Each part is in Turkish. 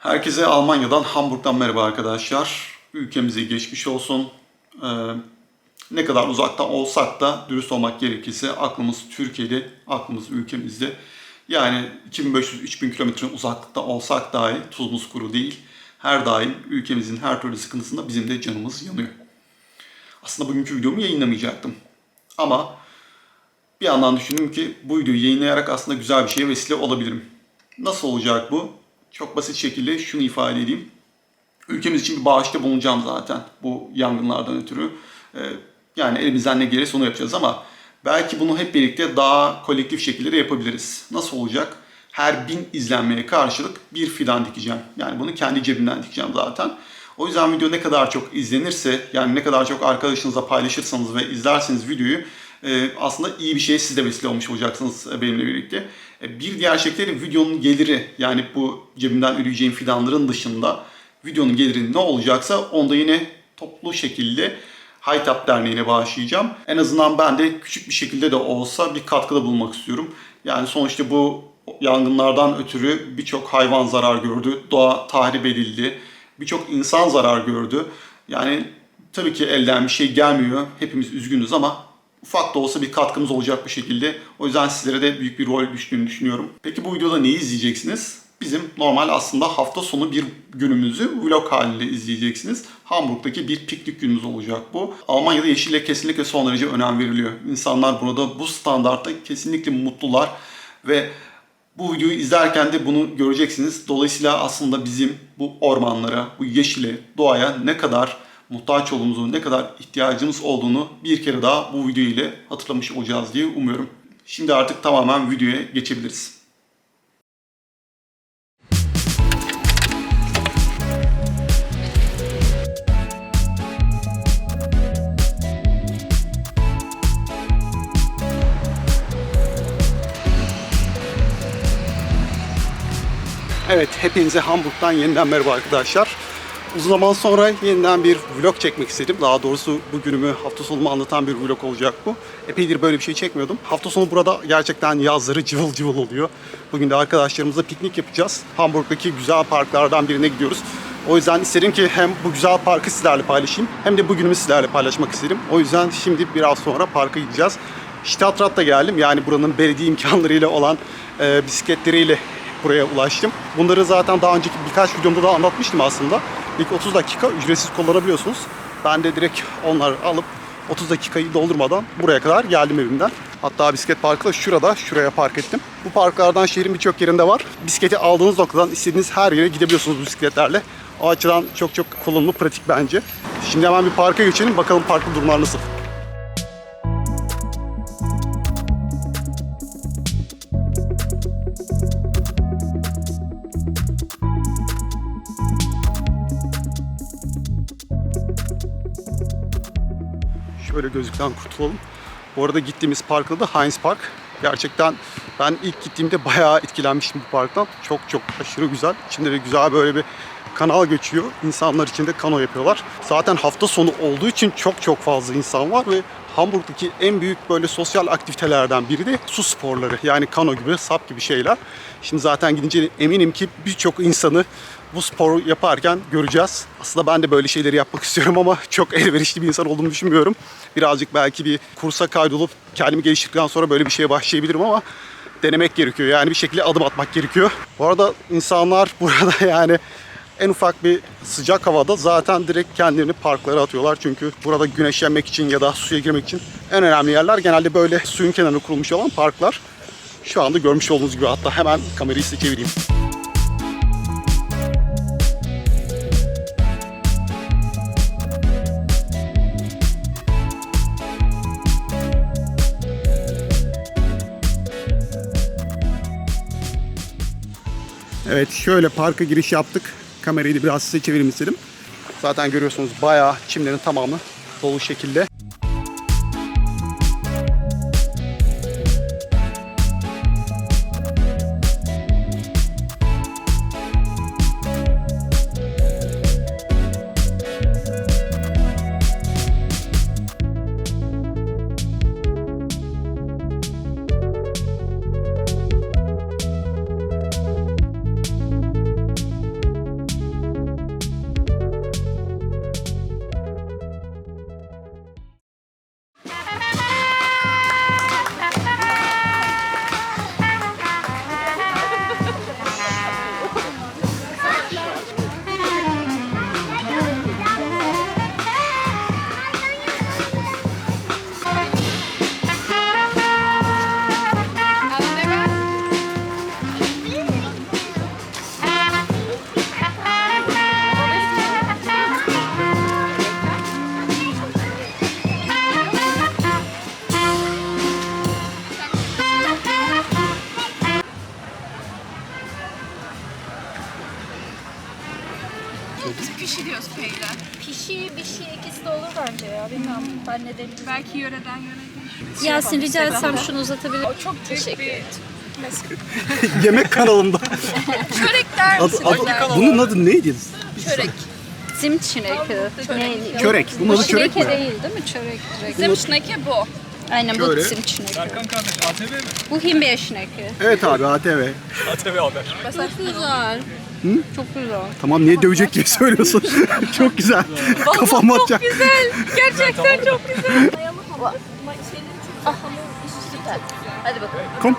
Herkese Almanya'dan, Hamburg'dan merhaba arkadaşlar. Ülkemize geçmiş olsun. Ee, ne kadar uzakta olsak da dürüst olmak gerekirse aklımız Türkiye'de, aklımız ülkemizde. Yani 2500-3000 kilometre uzaklıkta olsak dahi tuzumuz kuru değil. Her daim ülkemizin her türlü sıkıntısında bizim de canımız yanıyor. Aslında bugünkü videomu yayınlamayacaktım. Ama bir yandan düşündüm ki bu videoyu yayınlayarak aslında güzel bir şeye vesile olabilirim. Nasıl olacak bu? Çok basit şekilde şunu ifade edeyim. Ülkemiz için bir bağışta bulunacağım zaten bu yangınlardan ötürü. Ee, yani elimizden ne gelirse onu yapacağız ama belki bunu hep birlikte daha kolektif şekilde yapabiliriz. Nasıl olacak? Her bin izlenmeye karşılık bir fidan dikeceğim. Yani bunu kendi cebimden dikeceğim zaten. O yüzden video ne kadar çok izlenirse, yani ne kadar çok arkadaşınızla paylaşırsanız ve izlerseniz videoyu e, aslında iyi bir şey siz de vesile olmuş olacaksınız e, benimle birlikte. E, bir diğer şekilde videonun geliri yani bu cebimden üreyeceğim fidanların dışında videonun geliri ne olacaksa onda yine toplu şekilde Haytap Derneği'ne bağışlayacağım. En azından ben de küçük bir şekilde de olsa bir katkıda bulunmak istiyorum. Yani sonuçta bu yangınlardan ötürü birçok hayvan zarar gördü, doğa tahrip edildi, birçok insan zarar gördü. Yani tabii ki elden bir şey gelmiyor. Hepimiz üzgünüz ama ufak da olsa bir katkımız olacak bir şekilde. O yüzden sizlere de büyük bir rol düştüğünü düşünüyorum. Peki bu videoda neyi izleyeceksiniz? Bizim normal aslında hafta sonu bir günümüzü vlog halinde izleyeceksiniz. Hamburg'daki bir piknik günümüz olacak bu. Almanya'da yeşille kesinlikle son derece önem veriliyor. İnsanlar burada bu standartta kesinlikle mutlular ve bu videoyu izlerken de bunu göreceksiniz. Dolayısıyla aslında bizim bu ormanlara, bu yeşile, doğaya ne kadar muhtaç olduğumuzu, ne kadar ihtiyacımız olduğunu bir kere daha bu video ile hatırlamış olacağız diye umuyorum. Şimdi artık tamamen videoya geçebiliriz. Evet, hepinize Hamburg'dan yeniden merhaba arkadaşlar. Uzun zaman sonra yeniden bir vlog çekmek istedim. Daha doğrusu bu günümü, hafta sonumu anlatan bir vlog olacak bu. Epeydir böyle bir şey çekmiyordum. Hafta sonu burada gerçekten yazları cıvıl cıvıl oluyor. Bugün de arkadaşlarımızla piknik yapacağız. Hamburg'daki güzel parklardan birine gidiyoruz. O yüzden istedim ki hem bu güzel parkı sizlerle paylaşayım hem de bugünümü sizlerle paylaşmak istedim. O yüzden şimdi biraz sonra parka gideceğiz. Stadtrat'ta geldim. Yani buranın belediye imkanlarıyla olan e, bisikletleriyle buraya ulaştım. Bunları zaten daha önceki birkaç videomda da anlatmıştım aslında. İlk 30 dakika ücretsiz kullanabiliyorsunuz. Ben de direkt onları alıp 30 dakikayı doldurmadan buraya kadar geldim evimden. Hatta bisiklet parkı da şurada, şuraya park ettim. Bu parklardan şehrin birçok yerinde var. Bisikleti aldığınız noktadan istediğiniz her yere gidebiliyorsunuz bisikletlerle. O açıdan çok çok kullanımlı, pratik bence. Şimdi hemen bir parka geçelim, bakalım parkın durumları nasıl. Şöyle gözlükten kurtulalım. Bu arada gittiğimiz parkta da Heinz Park. Gerçekten ben ilk gittiğimde bayağı etkilenmiştim bu parktan. Çok çok aşırı güzel. İçinde de güzel böyle bir kanal geçiyor. İnsanlar içinde kano yapıyorlar. Zaten hafta sonu olduğu için çok çok fazla insan var ve Hamburg'daki en büyük böyle sosyal aktivitelerden biri de su sporları. Yani kano gibi, sap gibi şeyler. Şimdi zaten gidince eminim ki birçok insanı bu sporu yaparken göreceğiz. Aslında ben de böyle şeyleri yapmak istiyorum ama çok elverişli bir insan olduğumu düşünmüyorum. Birazcık belki bir kursa kaydolup kendimi geliştirdikten sonra böyle bir şeye başlayabilirim ama denemek gerekiyor. Yani bir şekilde adım atmak gerekiyor. Bu arada insanlar burada yani en ufak bir sıcak havada zaten direkt kendilerini parklara atıyorlar. Çünkü burada güneşlenmek için ya da suya girmek için en önemli yerler genelde böyle suyun kenarına kurulmuş olan parklar. Şu anda görmüş olduğunuz gibi hatta hemen kamerayı size çevireyim. Evet şöyle parka giriş yaptık. Kamerayı da biraz size çevireyim istedim. Zaten görüyorsunuz bayağı çimlerin tamamı dolu şekilde. Ben ne dedim. Belki yöreden yöreye değişir. Yasin rica etsem şunu uzatabilir O çok büyük Teşekkür bir... Yemek kanalında. Çörek der Adı, misin? adı, bunun adı neydi? Çörek. Zimtschnecke. Ne? Körek. Bunun adı körek mi? Değil değil mi? Çörek direkt. Zimtschnecke bu. Aynen bu Körek. Zimtschnecke. Erkan kardeş ATV mi? Bu Himbeerschnecke. Evet abi ATV. ATV haber. Çok güzel. Çok güzel. Tamam niye dövecek gibi söylüyorsun? çok güzel. Kafam atacak. Güzel. Gerçekten çok güzel. Ah, süper. Hadi bakalım. Kom.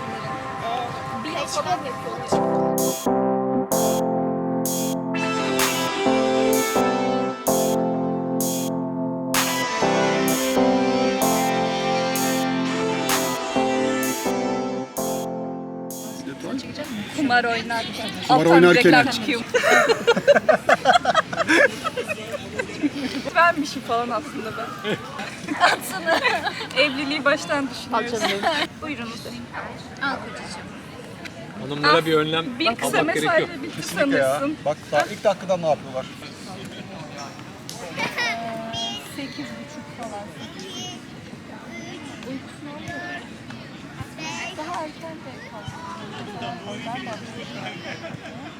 Kumar oynarken. Kumar Alttan oynarken. reklam çıkıyor. Benmişim falan aslında ben. Aslında. Evliliği baştan düşünüyoruz. Buyurunuz. Al kocacığım. Hanımlara bir önlem Bir kısa almak gerekiyor. mesajla bitti sanırsın. Bak daha ilk dakikadan ne yapıyorlar? Sekiz buçuk falan. Daha erken de kalktım. Ondan da Girebilir yani. Hayır şey expense'e giremeyebilir. Nerede, neredeyiz Ece? Evet şu an Orman'dayız.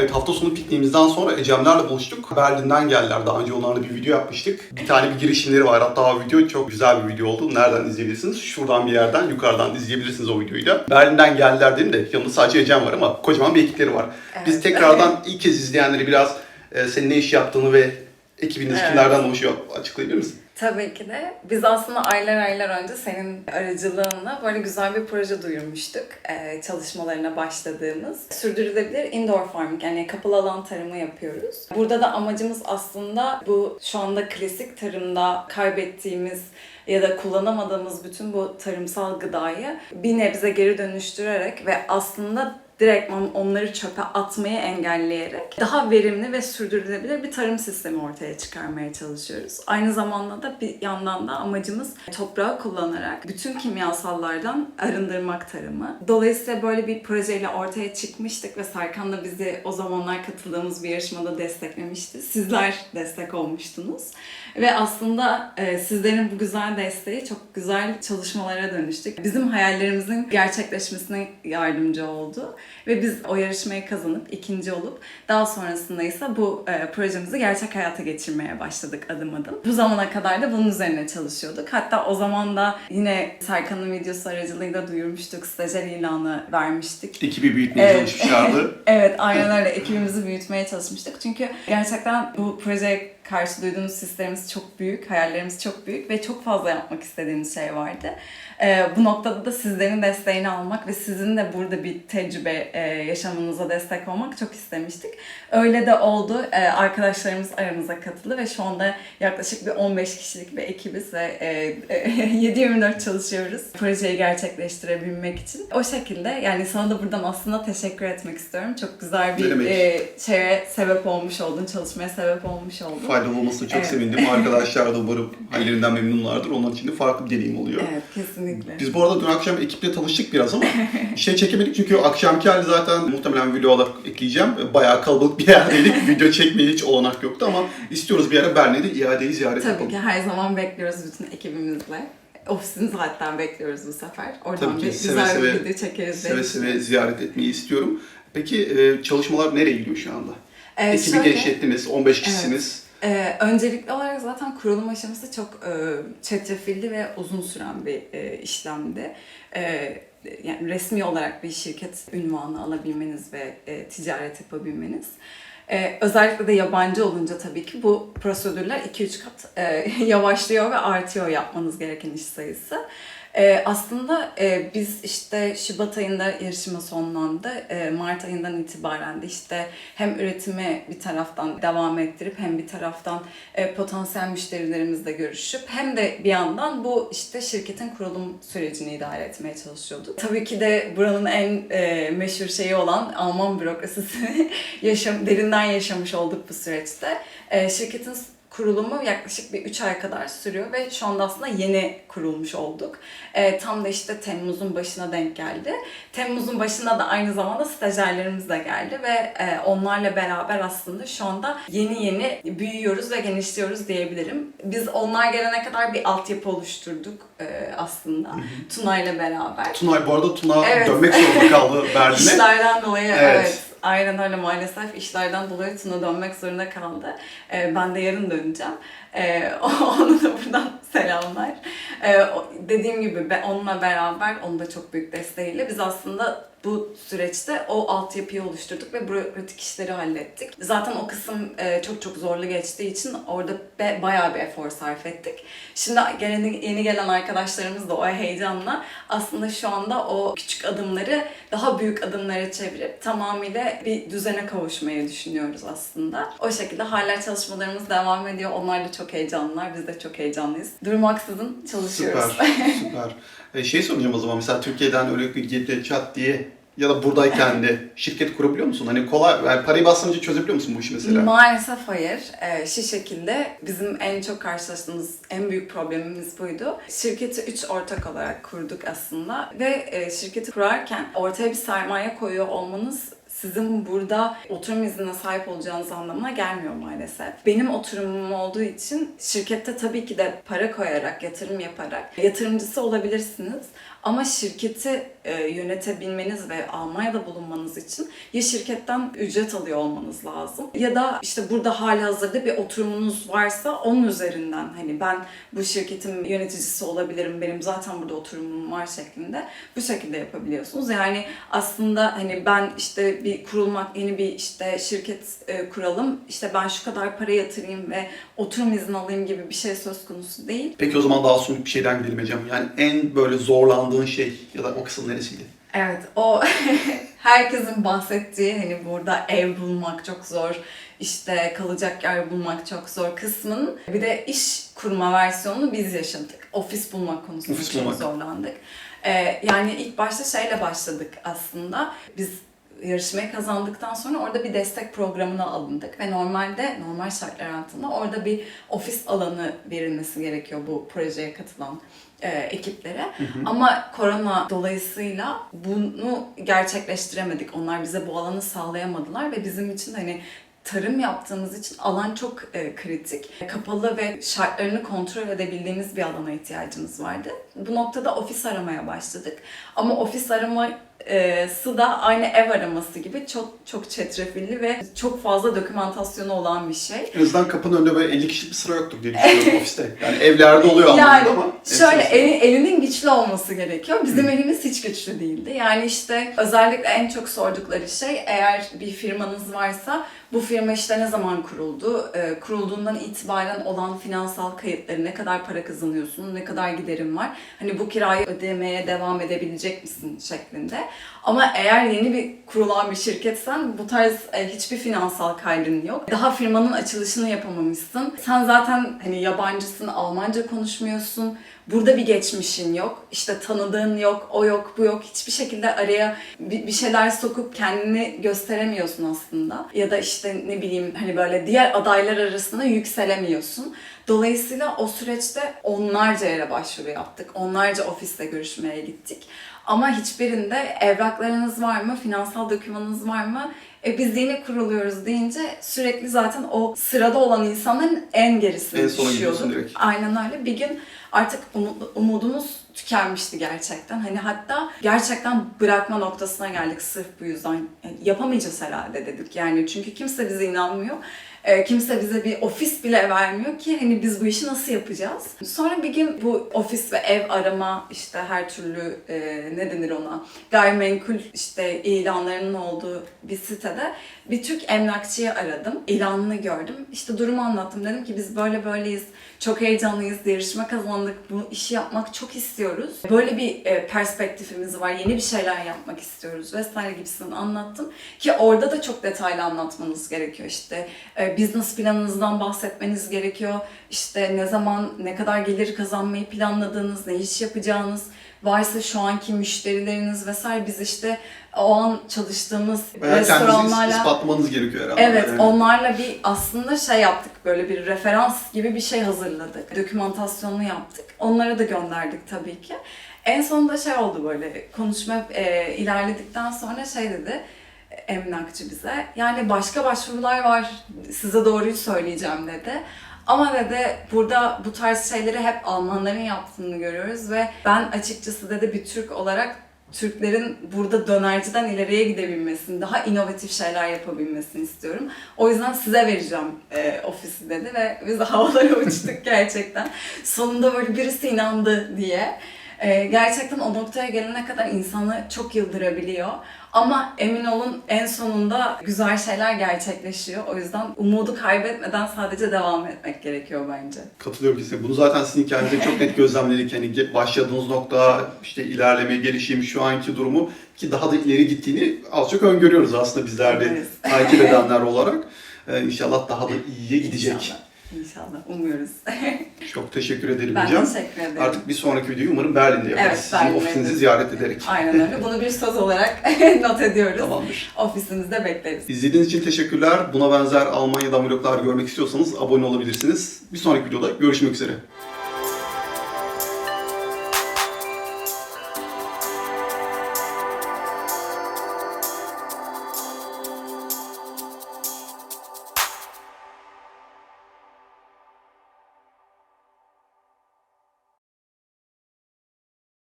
Evet hafta sonu pikniğimizden sonra Ecemlerle buluştuk. Berlin'den geldiler. Daha önce onlarla bir video yapmıştık. Bir tane bir girişimleri var. Hatta o video çok güzel bir video oldu. Nereden izleyebilirsiniz? Şuradan bir yerden, yukarıdan izleyebilirsiniz o videoyu da. Berlin'den geldiler dedim de yanında sadece Ecem var ama kocaman bir ekipleri var. Biz tekrardan ilk kez izleyenleri biraz e, senin ne iş yaptığını ve ekibiniz Evet. kimlerden oluşuyor açıklayabilir misin? Tabii ki de. Biz aslında aylar aylar önce senin aracılığınla böyle güzel bir proje duyurmuştuk. Ee, çalışmalarına başladığımız. Sürdürülebilir indoor farming yani kapalı alan tarımı yapıyoruz. Burada da amacımız aslında bu şu anda klasik tarımda kaybettiğimiz ya da kullanamadığımız bütün bu tarımsal gıdayı bir nebze geri dönüştürerek ve aslında direktman onları çöpe atmayı engelleyerek daha verimli ve sürdürülebilir bir tarım sistemi ortaya çıkarmaya çalışıyoruz. Aynı zamanda da bir yandan da amacımız toprağı kullanarak bütün kimyasallardan arındırmak tarımı. Dolayısıyla böyle bir projeyle ortaya çıkmıştık ve Serkan da bizi o zamanlar katıldığımız bir yarışmada desteklemişti. Sizler destek olmuştunuz. Ve aslında e, sizlerin bu güzel desteği çok güzel çalışmalara dönüştük. Bizim hayallerimizin gerçekleşmesine yardımcı oldu. Ve biz o yarışmayı kazanıp ikinci olup daha sonrasında ise bu e, projemizi gerçek hayata geçirmeye başladık adım adım. Bu zamana kadar da bunun üzerine çalışıyorduk. Hatta o zaman da yine Serkan'ın videosu aracılığıyla duyurmuştuk. Stajyer ilanı vermiştik. Ekibi büyütmeye Evet. çalışmışlardı. Evet aynen öyle ekibimizi büyütmeye çalışmıştık. Çünkü gerçekten bu projeye karşı duyduğumuz hislerimiz çok büyük, hayallerimiz çok büyük ve çok fazla yapmak istediğimiz şey vardı. Ee, bu noktada da sizlerin desteğini almak ve sizin de burada bir tecrübe e, yaşamanıza destek olmak çok istemiştik. Öyle de oldu. Ee, arkadaşlarımız aramıza katıldı ve şu anda yaklaşık bir 15 kişilik bir ekibiz ve e, e, 7-24 çalışıyoruz projeyi gerçekleştirebilmek için. O şekilde yani sana da buradan aslında teşekkür etmek istiyorum. Çok güzel bir e, şeye sebep olmuş oldun, çalışmaya sebep olmuş oldun. Faydalı olmasına çok Evet. sevindim. Arkadaşlar da umarım hallerinden memnunlardır. Onlar için de farklı bir deneyim oluyor. Evet kesinlikle. Biz bu arada dün akşam ekiple tanıştık biraz ama şey çekemedik çünkü akşamki hali zaten muhtemelen video olarak ekleyeceğim. Bayağı kalabalık bir yerdeydik. video çekmeye hiç olanak yoktu ama istiyoruz bir ara Berlin'de iadeyi ziyaret Tabii yapalım. ki her zaman bekliyoruz bütün ekibimizle. Ofisinizi hatta bekliyoruz bu sefer. Oradan Tabii ki, bir güzel seve- bir video çekeriz. Seve seve ziyaret etmeyi istiyorum. Peki e, çalışmalar nereye gidiyor şu anda? Ee, Ekibi şöyle- genişlettiniz, 15 kişisiniz. Ee, öncelikli olarak zaten kurulum aşaması çok e, çetrefilli ve uzun süren bir e, işlemdi. E, yani resmi olarak bir şirket ünvanı alabilmeniz ve e, ticaret yapabilmeniz. Ee, özellikle de yabancı olunca tabii ki bu prosedürler 2-3 kat e, yavaşlıyor ve artıyor yapmanız gereken iş sayısı. Ee, aslında e, biz işte Şubat ayında yarışma sonlandı. Ee, Mart ayından itibaren de işte hem üretimi bir taraftan devam ettirip hem bir taraftan e, potansiyel müşterilerimizle görüşüp hem de bir yandan bu işte şirketin kurulum sürecini idare etmeye çalışıyorduk. Tabii ki de buranın en e, meşhur şeyi olan Alman bürokrasisini yaşam, derinden yaşamış olduk bu süreçte. E, şirketin kurulumu yaklaşık bir 3 ay kadar sürüyor ve şu anda aslında yeni kurulmuş olduk. E, tam da işte Temmuz'un başına denk geldi. Temmuz'un başında da aynı zamanda stajyerlerimiz de geldi ve e, onlarla beraber aslında şu anda yeni yeni büyüyoruz ve genişliyoruz diyebilirim. Biz onlar gelene kadar bir altyapı oluşturduk e, aslında Tuna'yla beraber. Tunay bu arada Tuna Evet. dönmek zorunda kaldı Berlin'e. İşlerden dolayı Evet. evet. Aynen öyle maalesef işlerden dolayı Tuna dönmek zorunda kaldı. Ee, ben de yarın döneceğim. Ee, ona da buradan selamlar. O- dediğim gibi onunla beraber, onun da çok büyük desteğiyle biz aslında bu süreçte o altyapıyı oluşturduk ve bürokratik işleri hallettik. Zaten o kısım e, çok çok zorlu geçtiği için orada be, bayağı bir efor sarf ettik. Şimdi yeni, yeni gelen arkadaşlarımız da o heyecanla aslında şu anda o küçük adımları daha büyük adımlara çevirip tamamıyla bir düzene kavuşmayı düşünüyoruz aslında. O şekilde hala çalışmalarımız devam ediyor. Onlar da çok heyecanlılar. Biz de çok heyecanlıyız. Durmaksızın çalışıyoruz. Süper, süper. E, şey soracağım o zaman mesela Türkiye'den öyle bir çat diye ya da buradayken de şirket kurabiliyor musun? Hani kolay, yani parayı bastırınca çözebiliyor musun bu işi mesela? Maalesef hayır. Ee, şu şekilde bizim en çok karşılaştığımız en büyük problemimiz buydu. Şirketi üç ortak olarak kurduk aslında ve e, şirketi kurarken ortaya bir sermaye koyuyor olmanız sizin burada oturum iznine sahip olacağınız anlamına gelmiyor maalesef. Benim oturumum olduğu için şirkette tabii ki de para koyarak, yatırım yaparak yatırımcısı olabilirsiniz. Ama şirketi e, yönetebilmeniz ve Almanya'da bulunmanız için ya şirketten ücret alıyor olmanız lazım ya da işte burada hali hazırda bir oturumunuz varsa onun üzerinden hani ben bu şirketin yöneticisi olabilirim benim zaten burada oturumum var şeklinde bu şekilde yapabiliyorsunuz. Yani aslında hani ben işte bir kurulmak yeni bir işte şirket e, kuralım işte ben şu kadar para yatırayım ve oturum izni alayım gibi bir şey söz konusu değil. Peki o zaman daha somut bir şeyden gidelim Ecem. Yani en böyle zorlandığın şey ya da o kısım neresiydi? Evet o herkesin bahsettiği hani burada ev bulmak çok zor, işte kalacak yer bulmak çok zor kısmının bir de iş kurma versiyonunu biz yaşadık. Ofis bulmak konusunda Ofis çok bulmak. zorlandık. Ee, yani ilk başta şeyle başladık aslında. Biz yarışmayı kazandıktan sonra orada bir destek programına alındık ve normalde normal şartlar altında orada bir ofis alanı verilmesi gerekiyor bu projeye katılan e, ekiplere. Ama korona dolayısıyla bunu gerçekleştiremedik. Onlar bize bu alanı sağlayamadılar ve bizim için hani tarım yaptığımız için alan çok e, kritik. Kapalı ve şartlarını kontrol edebildiğimiz bir alana ihtiyacımız vardı. Bu noktada ofis aramaya başladık. Ama ofis araması da aynı ev araması gibi çok çok çetrefilli ve çok fazla dokümantasyonu olan bir şey. En azından kapının önünde böyle 50 kişilik bir sıra yoktur diye düşünüyorum ofiste. Yani evlerde oluyor Yani ama. şöyle eli- elinin güçlü olması gerekiyor. Bizim elimiz hiç güçlü değildi. Yani işte özellikle en çok sordukları şey eğer bir firmanız varsa bu firma işte ne zaman kuruldu? Ee, kurulduğundan itibaren olan finansal kayıtları, ne kadar para kazanıyorsun, ne kadar giderin var? Hani bu kirayı ödemeye devam edebilecek misin şeklinde. Ama eğer yeni bir kurulan bir şirketsen bu tarz e, hiçbir finansal kaydın yok. Daha firmanın açılışını yapamamışsın. Sen zaten hani yabancısın, Almanca konuşmuyorsun. Burada bir geçmişin yok. İşte tanıdığın yok, o yok, bu yok. Hiçbir şekilde araya bir, şeyler sokup kendini gösteremiyorsun aslında. Ya da işte ne bileyim hani böyle diğer adaylar arasında yükselemiyorsun. Dolayısıyla o süreçte onlarca yere başvuru yaptık. Onlarca ofiste görüşmeye gittik. Ama hiçbirinde evraklarınız var mı, finansal dokümanınız var mı? E biz yeni kuruluyoruz deyince sürekli zaten o sırada olan insanların en gerisine En düşüyorduk. Aynen öyle. Bir gün artık umu- umudumuz tükenmişti gerçekten. Hani hatta gerçekten bırakma noktasına geldik sırf bu yüzden. Yani yapamayacağız herhalde dedik yani. Çünkü kimse bize inanmıyor. E, kimse bize bir ofis bile vermiyor ki hani biz bu işi nasıl yapacağız? Sonra bir gün bu ofis ve ev arama işte her türlü e, ne denir ona gayrimenkul işte ilanlarının olduğu bir sitede bir Türk emlakçıyı aradım. İlanını gördüm. İşte durumu anlattım. Dedim ki biz böyle böyleyiz. Çok heyecanlıyız. Yarışma kazandık. Bu işi yapmak çok istiyoruz. Böyle bir e, perspektifimiz var. Yeni bir şeyler yapmak istiyoruz vesaire gibisini anlattım. Ki orada da çok detaylı anlatmanız gerekiyor. İşte e, business planınızdan bahsetmeniz gerekiyor. İşte ne zaman, ne kadar gelir kazanmayı planladığınız, ne iş yapacağınız, varsa şu anki müşterileriniz vesaire biz işte o an çalıştığımız kendinizi restoranlarla ispatlamanız gerekiyor herhalde. Evet, Yani. onlarla bir aslında şey yaptık, böyle bir referans gibi bir şey hazırladık. Dokümantasyonunu yaptık. Onlara da gönderdik tabii ki. En sonunda şey oldu böyle, konuşma e, ilerledikten sonra şey dedi emlakçı bize. Yani başka başvurular var, size doğruyu söyleyeceğim dedi. Ama dedi burada bu tarz şeyleri hep Almanların yaptığını görüyoruz ve ben açıkçası dedi bir Türk olarak Türklerin burada dönerciden ileriye gidebilmesini, daha inovatif şeyler yapabilmesini istiyorum. O yüzden size vereceğim e, ofisi dedi ve biz de havalara uçtuk gerçekten. Sonunda böyle birisi inandı diye. E, gerçekten o noktaya gelene kadar insanı çok yıldırabiliyor. Ama emin olun en sonunda güzel şeyler gerçekleşiyor. O yüzden umudu kaybetmeden sadece devam etmek gerekiyor bence. Katılıyorum kesinlikle. Bunu zaten sizin hikayenizde çok net gözlemledik. Yani ge- başladığınız nokta, işte ilerleme, gelişim, şu anki durumu ki daha da ileri gittiğini az çok öngörüyoruz aslında bizler de takip edenler olarak. Ee, inşallah daha da iyiye gidecek. İnşallah. İnşallah. Umuyoruz. Çok teşekkür ederim ben hocam. teşekkür ederim. Artık bir sonraki videoyu umarım Berlin'de yaparız. Evet, Sizin Berlin'de ofisinizi ziyaret ederek. Aynen öyle. Bunu bir söz olarak not ediyoruz. Tamamdır. Ofisimizde bekleriz. İzlediğiniz için teşekkürler. Buna benzer Almanya'dan vloglar görmek istiyorsanız abone olabilirsiniz. Bir sonraki videoda görüşmek üzere.